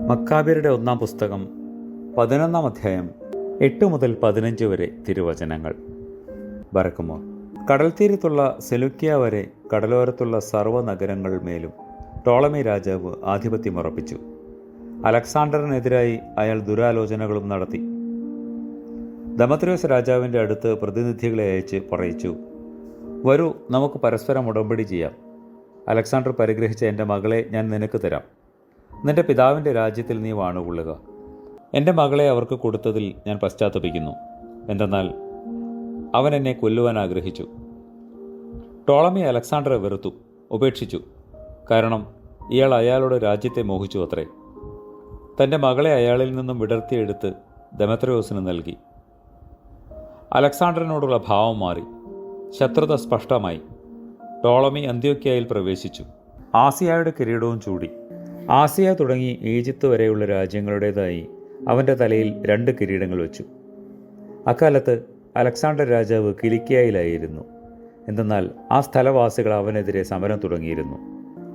മക്കാബിയുടെ ഒന്നാം പുസ്തകം പതിനൊന്നാം അധ്യായം എട്ട് മുതൽ പതിനഞ്ച് വരെ തിരുവചനങ്ങൾ. ബറക്കുമോ കടൽ തീരത്തുള്ള സെലുക്കിയ വരെ കടലോരത്തുള്ള സർവ നഗരങ്ങൾ മേലും ടോളമി രാജാവ് ആധിപത്യമുറപ്പിച്ചു അലക്സാണ്ടറിനെതിരായി അയാൾ ദുരാലോചനകളും നടത്തി. ദമത്രിയോസ് രാജാവിന്റെ അടുത്ത് പ്രതിനിധികളെ അയച്ച് പറയിച്ചു വരൂ നമുക്ക് പരസ്പരം ഉടമ്പടി ചെയ്യാം. അലക്സാണ്ടർ പരിഗ്രഹിച്ച എന്റെ മകളെ ഞാൻ നിനക്ക് തരാം. നിന്റെ പിതാവിന്റെ രാജ്യത്തിൽ നീ വാണുകൊള്ളുക. എന്റെ മകളെ അവർക്ക് കൊടുത്തതിൽ ഞാൻ പശ്ചാത്തപിക്കുന്നു. എന്തെന്നാൽ അവൻ എന്നെ കൊല്ലുവാൻ ആഗ്രഹിച്ചു. ടോളമി അലക്സാണ്ടറെ വെറുത്തു ഉപേക്ഷിച്ചു. കാരണം ഇയാൾ അയാളുടെ രാജ്യത്തെ മോഹിച്ചു അത്രേ. തന്റെ മകളെ അയാളിൽ നിന്നും വിടർത്തിയെടുത്ത് ദമത്രയോസിന് നൽകി. അലക്സാണ്ടറിനോടുള്ള ഭാവം മാറി. ശത്രുത സ്പഷ്ടമായി. ടോളമി അന്ത്യോക്യയിൽ പ്രവേശിച്ചു. ആസിയായുടെ കിരീടവും ചൂടി. ആസിയ തുടങ്ങി ഈജിപ്ത് വരെയുള്ള രാജ്യങ്ങളുടേതായി അവന്റെ തലയിൽ രണ്ട് കിരീടങ്ങൾ വെച്ചു. അക്കാലത്ത് അലക്സാണ്ടർ രാജാവ് കിലിക്കിയയിലായിരുന്നു. എന്തെന്നാൽ ആ സ്ഥലവാസികൾ അവനെതിരെ സമരം തുടങ്ങിയിരുന്നു.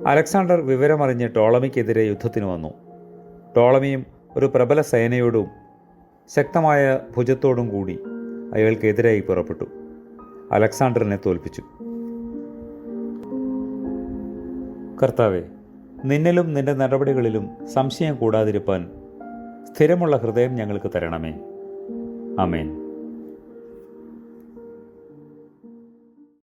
അലക്സാണ്ടർ വിവരമറിഞ്ഞ് ടോളമിക്കെതിരെ യുദ്ധത്തിന് വന്നു. ടോളമിയും ഒരു പ്രബല സേനയോടും ശക്തമായ ഭുജത്തോടും കൂടി അയാൾക്കെതിരായി പുറപ്പെട്ടു. അലക്സാണ്ടറിനെ തോൽപ്പിച്ചു. കർത്താവെ നിന്നിലും നിന്റെ നടപടികളിലും സംശയം കൂടാതിരിപ്പാൻ സ്ഥിരമുള്ള ഹൃദയം ഞങ്ങൾക്ക് തരണമേ. അമേൻ